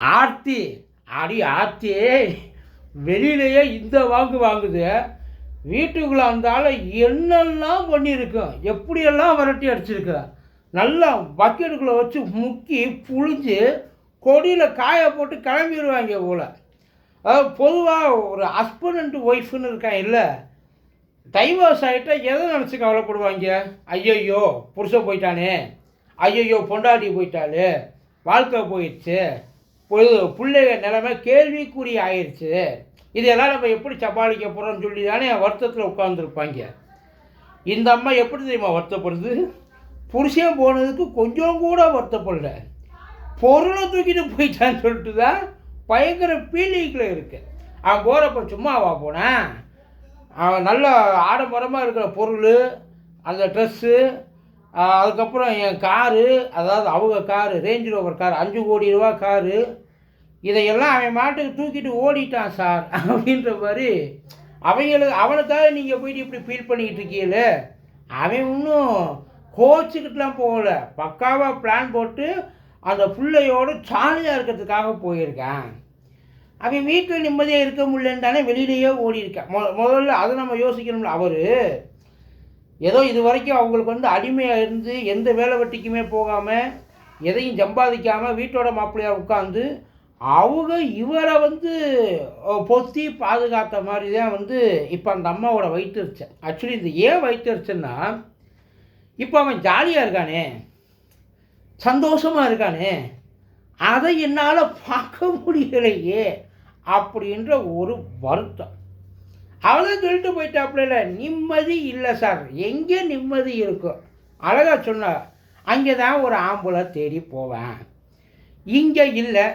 ஆர்த்தி அடி ஆர்த்தி வெளியிலேயே இந்த வாங்கு வாங்குது. வீட்டுக்குள்ளே இருந்தாலும் என்னெல்லாம் பண்ணியிருக்கோம் எப்படியெல்லாம் விரட்டி அடிச்சிருக்கு? நல்லா பக்கெட்டுக்குள்ளே வச்சு முக்கி புழிஞ்சு கொடியில் காய போட்டு கிளம்பிடுவாங்க போல். அதாவது பொதுவாக ஒரு ஹஸ்பண்ட் ஒய்ஃப்னு இருக்கான் இல்லை? டைவர்ஸ் ஆகிட்டா எதை நினச்சி கவலைப்படுவாங்க? ஐயையோ புருஷன் போயிட்டானே. ஐயையோ பொண்டாட்டி போயிட்டாளே. வாழ்க்கை போயிடுச்சு. பொது பிள்ளைங்க நிலைமை கேள்விக்குறி ஆயிடுச்சு இதெல்லாம் நம்ம எப்படி சமாளிக்க போகிறோம்னு சொல்லி தானே வருத்தத்தில் உட்காந்துருப்பாங்க இந்த அம்மா எப்படி தெரியுமா வருத்தப்படுது? புருஷன் போனதுக்கு கொஞ்சம் கூட வருத்தப்படல. பொருளை தூக்கிட்டு போயிட்டான்னு சொல்லிட்டு தான் பயங்கர பீலிங்கில் இருக்கு. அவன் போகிறப்ப சும்மாவா போனேன் அவன் நல்ல ஆடம்பரமாக இருக்கிற பொருள் அந்த ட்ரெஸ்ஸு அதுக்கப்புறம் என் காரு அதாவது அவங்க காரு ரேஞ்ச் ரோவர் கார் அஞ்சு கோடி ரூபா காரு இதையெல்லாம் அவன் மாட்டுக்கு தூக்கிட்டு ஓடிட்டான் சார் அப்படின்ற மாதிரி அவங்களுக்கு அவனுக்காக நீங்கள் போயிட்டு இப்படி ஃபீல் பண்ணிக்கிட்டு இருக்கீங்கள? அவன் இன்னும் கோச்சுக்கிட்டுலாம் போகல. பக்காவாக பிளான் போட்டு அந்த பிள்ளையோடு ஜாலியாக இருக்கிறதுக்காக போயிருக்கான். அவன் வீட்டில் நிம்மதியாக இருக்க முடியலன்னு தானே வெளியிலேயே ஓடி இருக்கான் மொ முதல்ல அதை நம்ம யோசிக்கணும்ல. அவர் ஏதோ இது வரைக்கும் அவங்களுக்கு வந்து அடிமையாக இருந்து எந்த வேலை வெட்டிக்குமே போகாமல் எதையும் சம்பாதிக்காமல் வீட்டோட மாப்பிள்ளையாக உட்காந்து அவங்க இவரை வந்து பொத்தி பாதுகாத்த மாதிரி தான் வந்து இப்போ அந்த அம்மாவோட வயிற்றுச்சல் ஆக்சுவலி இது ஏன் வயிற்றுச்சல்னா இப்போ அவன் ஜாலியாக இருக்கானே சந்தோஷமாக இருக்கானே அதை என்னால் பார்க்க முடியலையே அப்படின்ற ஒரு வருத்தம். அவளை சொல்லிட்டு போயிட்டாப்புல நிம்மதி இல்லை சார். எங்கே நிம்மதி இருக்கும் அழகாக சொன்னார் அங்கே தான் ஒரு ஆம்பளை தேடி போவேன். இங்கே இல்லை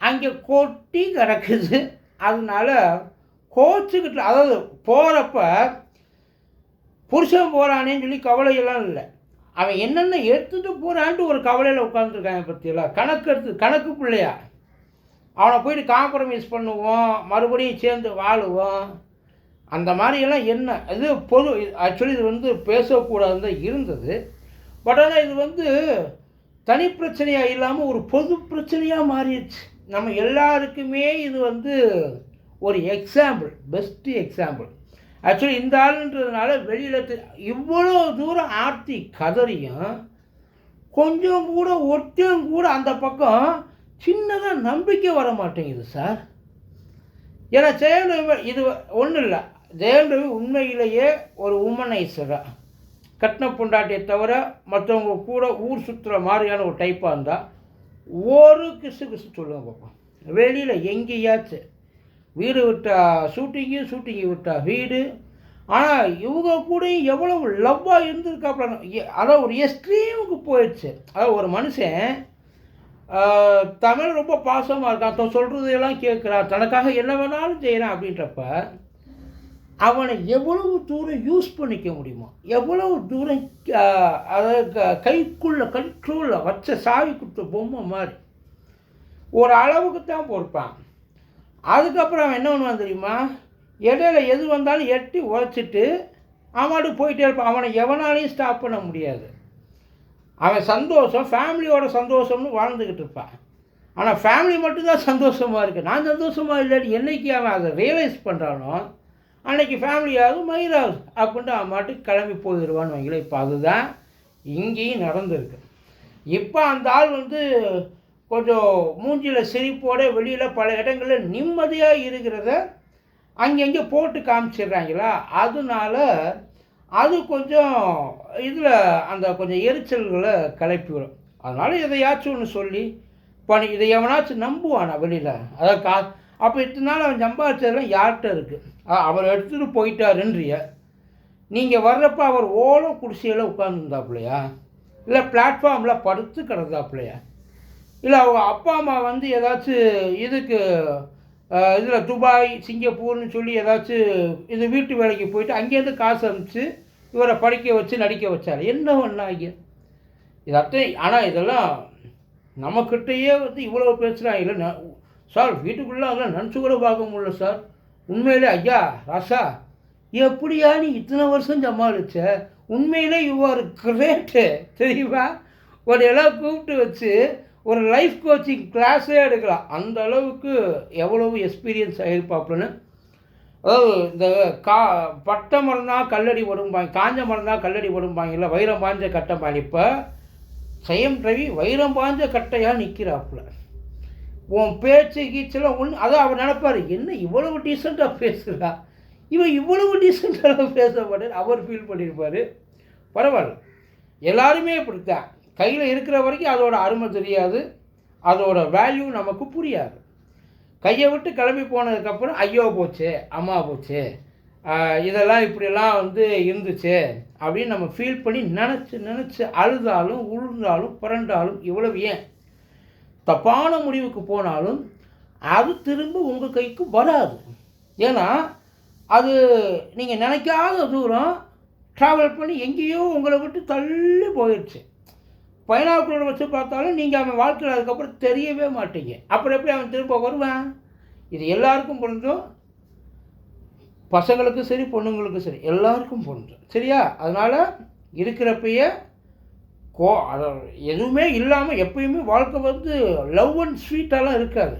அங்கே கொட்டி கிடக்குது. அதனால கோச்சுக்கிட்டு அதாவது போகிறப்ப புருஷன் போகிறானேன்னு சொல்லி கவலையெல்லாம் இல்லை. அவன் என்னென்ன எடுத்துகிட்டு போகிறான்ட்டு ஒரு கவலையில் உட்காந்துருக்காங்க பற்றியெல்லாம் கணக்கு எடுத்து கணக்கு பிள்ளையா? அவனை போயிட்டு காம்ப்ரமைஸ் பண்ணுவோம் மறுபடியும் சேர்ந்து வாழுவோம். அந்த மாதிரியெல்லாம் என்ன இது பொது ஆக்சுவலி இது வந்து பேசக்கூடாதுன்னு தான் இருந்தது. பட் ஆனால் இது வந்து தனி பிரச்சனையாக இல்லாமல் ஒரு பொது பிரச்சனையாக மாறிடுச்சு. நம்ம எல்லாருக்குமே இது வந்து ஒரு எக்ஸாம்பிள் பெஸ்ட்டு எக்ஸாம்பிள் ஆக்சுவலி இந்த ஆளுன்றதுனால வெளியில் இவ்வளோ தூரம் ஆர்த்தி கதறியும் கொஞ்சம் கூட ஒட்டியும் கூட அந்த பக்கம் சின்னதாக நம்பிக்கை வர மாட்டேங்குது சார். ஏன்னா செயல் இது ஒன்றும் இல்லை ஜெயலலிதா உண்மையிலேயே ஒரு உமனைசரா கட்டின பொண்டாட்டியை தவிர மற்றவங்க கூட ஊர் சுற்றுற மாதிரியான ஒரு டைப்பாக இருந்தால் ஒரு கிசு கிசு சொல்லுங்க பார்ப்போம் வெளியில் எங்கேயாச்சும் வீடு விட்டா ஷூட்டிங்கு ஷூட்டிங்கு விட்டா வீடு. ஆனால் இவங்க கூட எவ்வளவு லவ்வாக இருந்திருக்காப்புல எ- ஒரு எக்ஸ்ட்ரீமுக்கு போயிடுச்சு. அதாவது ஒரு மனுஷன் தமிழ் ரொம்ப பாசமாக இருக்கான். தான் சொல்கிறதையெல்லாம் கேட்குறான் தனக்காக என்ன வேணாலும் செய்கிறான் அப்படின்றப்ப அவனை எவ்வளவு தூரம் யூஸ் பண்ணிக்க முடியுமோ எவ்வளவு தூரம் அதை கைக்குள்ளே க- கண்ட்ரோலில் வச்ச சாவி கொடுத்த பொம்மை மாதிரி. ஒரு அளவுக்கு தான் பொறுப்பான். அதுக்கப்புறம் அவன் என்ன பண்ணுவான் தெரியுமா? இடையில எது வந்தாலும் எட்டி உழைச்சிட்டு அவனாடு போயிட்டே இருப்பான். அவனை எவனாலையும் ஸ்டாப் பண்ண முடியாது. அவன் சந்தோஷம் ஃபேமிலியோட சந்தோஷம்னு வாழ்ந்துக்கிட்டு இருப்பான். ஆனால் ஃபேமிலி மட்டும்தான் சந்தோஷமாக இருக்குது நான் சந்தோஷமாக இல்லைன்னு என்னைக்கு அவன் அதை ரியலைஸ் பண்ணுறானோ அன்னைக்கு ஃபேமிலியாவது மயிராவது அப்படின்ட்டு அவன் மாட்டுக்கு கிளம்பி போயிடுவான்னு வைங்களேன். இப்போ அதுதான் இங்கேயும் நடந்திருக்கு. இப்போ அந்த ஆள் வந்து கொஞ்சம் மூஞ்சியில் சிரிப்போட வெளியில் பல இடங்களில் நிம்மதியாக இருக்கிறத அங்கங்கே போட்டு காமிச்சிடுறாங்களா? அதனால அது கொஞ்சம் இதில் அந்த கொஞ்சம் எரிச்சல்களை கிளப்பிவிடும் அதனால் எதையாச்சும் ஒன்று சொல்லி பண்ணி இதை எவனாச்சும் நம்புவானா வெளியில்? அதாவது கா அப்போ இத்தனை நாள் அவன் சம்பாதிச்சதெல்லாம் யார்கிட்ட இருக்குது அவர் எடுத்துகிட்டு போயிட்டாருன்றிய. நீங்கள் வர்றப்ப அவர் ஓலம் குடிசையில் உட்காந்துருந்தாப்புலையா இல்லை பிளாட்ஃபார்மில் படுத்து கிடந்தாப்புலையா? இல்லை அவங்க அப்பா அம்மா வந்து ஏதாச்சும் இதுக்கு இதில் துபாய் சிங்கப்பூர்னு சொல்லி ஏதாச்சும் இது வீட்டு வேலைக்கு போயிட்டு அங்கேருந்து காசு அனுப்பிச்சு இவரை படிக்க வச்சு நடிக்க வச்சார். என்ன பண்ணாங்க இது ஆனால் இதெல்லாம் நம்மக்கிட்டேயே வந்து இவ்வளோ பேசுகிறாங்க இல்லை சார் வீட்டுக்குள்ளே அதெல்லாம் நினச்சி கூட பார்க்க முடியல சார். உண்மையிலே ஐயா ராசா எப்படியா நீ இத்தனை வருஷம் சமாளிச்ச? உண்மையிலே யூ ஆர் கிரேட்டு தெரியுமா? ஒரு எல்லாம் கூப்பிட்டு வச்சு ஒரு லைஃப் கோச்சிங் கிளாஸே எடுக்கலாம். அந்த அளவுக்கு எவ்வளவு எக்ஸ்பீரியன்ஸ் ஆகிருப்பாப்புலன்னு அதாவது இந்த கா பட்டை மரம்னா கல்லடி ஓடும்பாங்க காஞ்ச மரம் தான் கல்லடி ஓடும்பாங்கல்ல வைரம் பாஞ்ச கட்டைப்பாங்க இப்போ சயம் ரவி வைரம் பாஞ்ச கட்டையாக நிற்கிறாப்புல உன் பேச்சு கீச்செல்லாம் ஒன்று அதான் அவர் நினைப்பார். என்ன இவ்வளவு டீசெண்டாக பேசுகிறா இவன் இவ்வளவு டீசெண்டாக பேச மாட்டேன் அவர் ஃபீல் பண்ணியிருப்பார் பரவாயில்ல. எல்லாருமே இப்படித்தான். கையில் இருக்கிற வரைக்கும் அதோட அருமை தெரியாது. அதோட வேல்யூ நமக்கு புரியாது. கையை விட்டு கிளம்பி போனதுக்கப்புறம் ஐயோ போச்சு அம்மா போச்சு இதெல்லாம் இப்படிலாம் வந்து இருந்துச்சு அப்படின்னு நம்ம ஃபீல் பண்ணி நினச்சி நினச்சி அழுதாலும் உழுந்தாலும் புரண்டாலும் இவ்வளவு ஏன்? தப்பான முடிவுக்கு போனாலும் அது திரும்ப உங்கள் கைக்கு வராது. ஏன்னா அது நீங்கள் நினைக்காத தூரம் ட்ராவல் பண்ணி எங்கேயோ உங்களை விட்டு தள்ளி போயிடுச்சு பைனாக்குலர் வச்சு பார்த்தாலும் நீங்கள் அவன் வாழ்க்கையில் அதுக்கப்புறம் தெரியவே மாட்டீங்க. அப்புறம் எப்படி அவன் திரும்ப வருவான்? இது எல்லாருக்கும் பொருந்தும் பசங்களுக்கும் சரி பொண்ணுங்களுக்கும் சரி எல்லாருக்கும் பொருந்தும் சரியா? அதனால் இருக்கிறப்பயே கோ அதை எதுவுமே இல்லாமல் எப்பயுமே வாழ்க்கை வந்து லவ் அண்ட் ஸ்வீட்டாலாம் இருக்காது.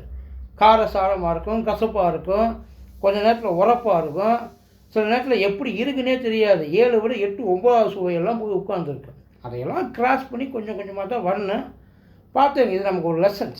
காரசாரமாக இருக்கும் கசப்பாக இருக்கும் கொஞ்ச நேரத்தில் உரப்பாக இருக்கும். சில நேரத்தில் எப்படி இருக்குன்னே தெரியாது. ஏழு விட எட்டு ஒம்பதாவது சுவையெல்லாம் போய் உட்காந்துருக்கு அதையெல்லாம் கிராஸ் பண்ணி கொஞ்சம் கொஞ்சமாக தான் வரணும். பார்த்தேங்க இது நமக்கு ஒரு லெசன்